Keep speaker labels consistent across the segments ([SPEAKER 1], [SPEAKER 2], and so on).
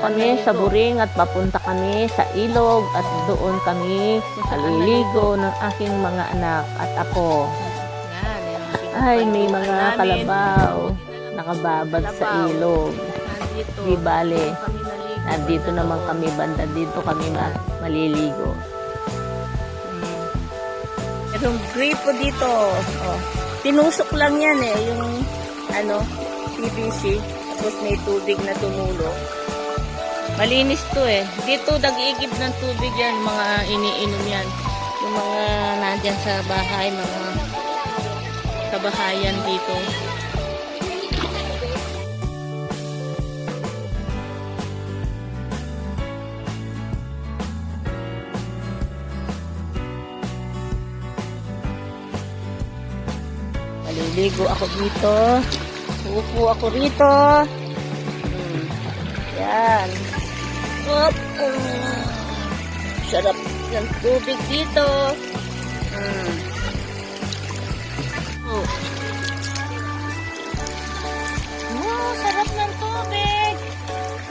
[SPEAKER 1] Kami sa Buring at papunta kami sa ilog at doon kami aliligo ng aking mga anak at
[SPEAKER 2] yung
[SPEAKER 1] Ay, may mga kalabaw nakababad sa ilog. Di bale, nandito naman kami banda dito kami ma- maliligo.
[SPEAKER 2] Hmm. Merong gripo dito. Oh. Tinusok lang yan eh, yung ano, PVC. Tapos may tubig na tumulo. Malinis to eh. Dito nag-iigib ng tubig yan, mga iniinom yan. Yung mga nandyan sa bahay, mga kabahayan dito. Maliligo ako dito. Upo ako rito. Hmm. Yan. Up. Mm. Sarap ng tubig dito. Hmm. Oh. Oh, sarap ng tubig.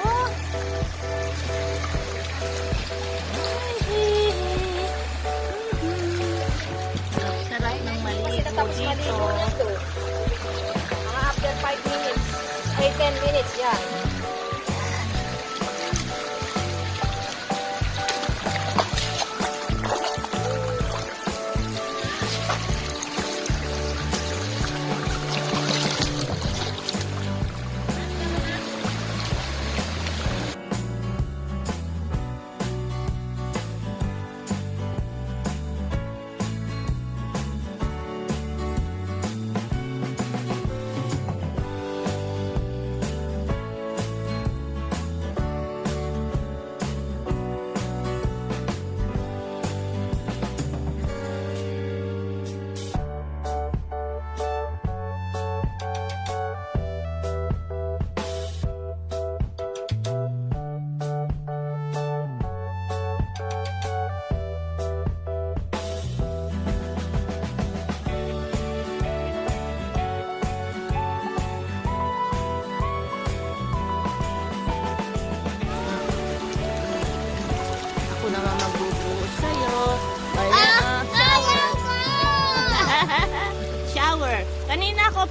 [SPEAKER 2] Oh. Sarap ng maligo dito.
[SPEAKER 3] Mga after 5 minutes. Ay, 10 minutes, yan.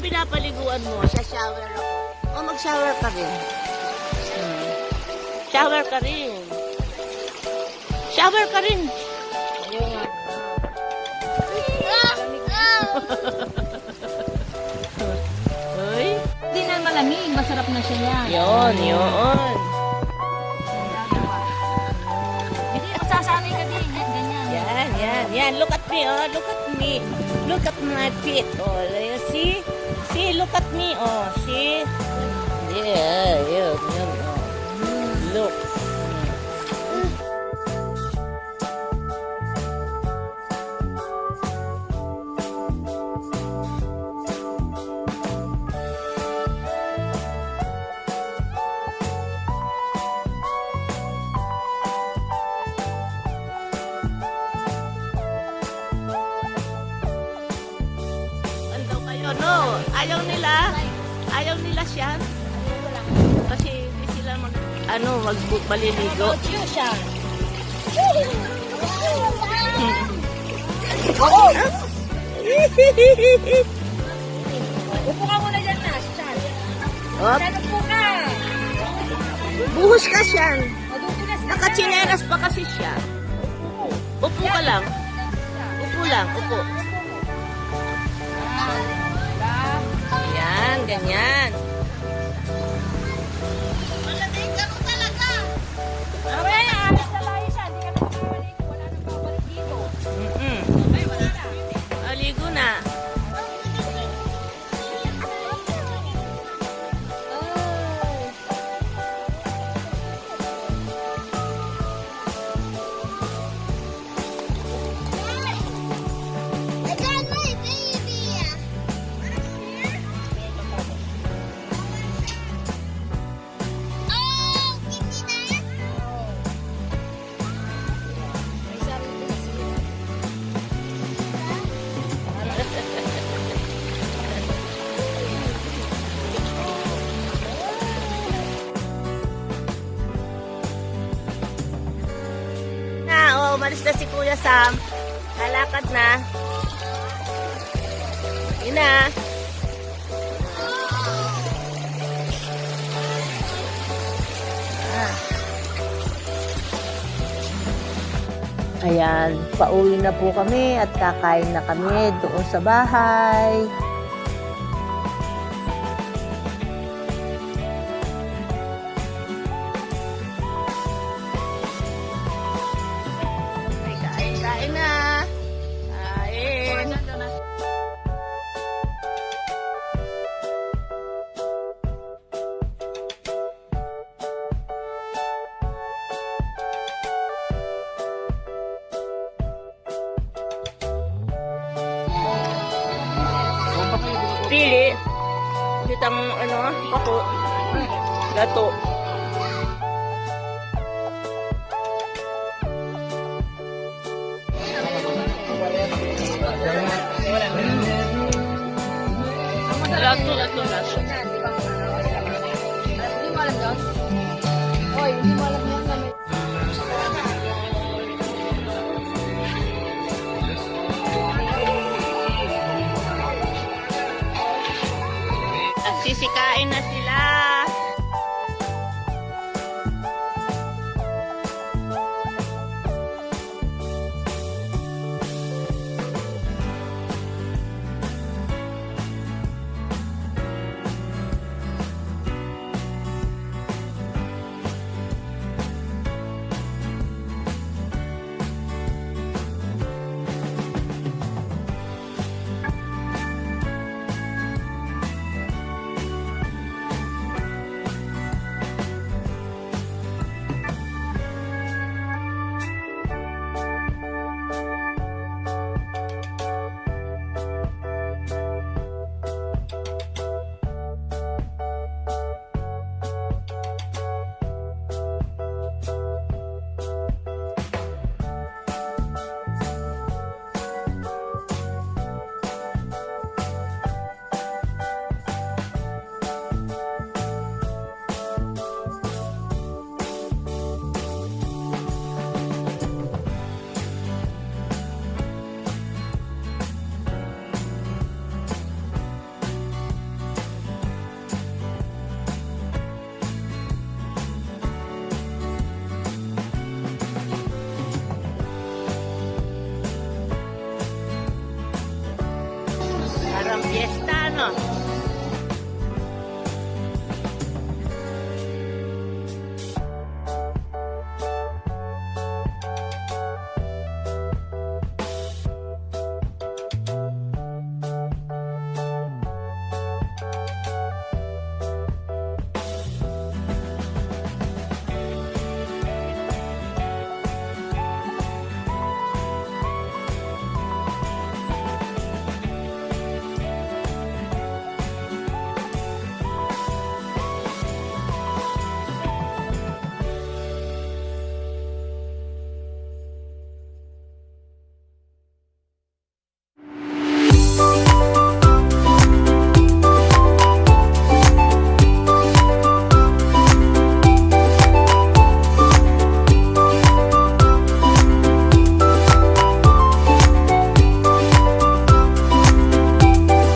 [SPEAKER 2] Pinapaliguan mo. Sa shower ako. O, mag-shower ka rin. Hmm. Shower ka rin. Shower ka rin. Ayun nga.
[SPEAKER 3] Hindi na malamig. Masarap na siya yan.
[SPEAKER 2] Yun, yun.
[SPEAKER 3] Hindi, masasanay ka din. Yan, ganyan.
[SPEAKER 2] Yan, yan, yan. Look at me, oh. Look at me. Look at my feet, oh. You See? Look at me, oh. See? Yeah, yun, yun, Ayaw nila. Ayaw nila siya. Kasi hindi sila mag, ano, mag maliligo.
[SPEAKER 3] siya. Upo ka muna dyan na. Siyan.
[SPEAKER 2] Op,
[SPEAKER 3] upo ka?
[SPEAKER 2] buhos ka siya. Nakachineras pa kasi siya. Upo ka lang. Upo lang, upo. 两年
[SPEAKER 3] umalis na si Kuya Sam. Lalakad na. Yun na. Ah.
[SPEAKER 2] Ayan, pauwi na po kami at kakain na kami doon sa bahay.
[SPEAKER 3] Ano, pako. Gato. Gato, gato, gato.
[SPEAKER 4] Hindi mo alam yun? Oy, hindi mo alam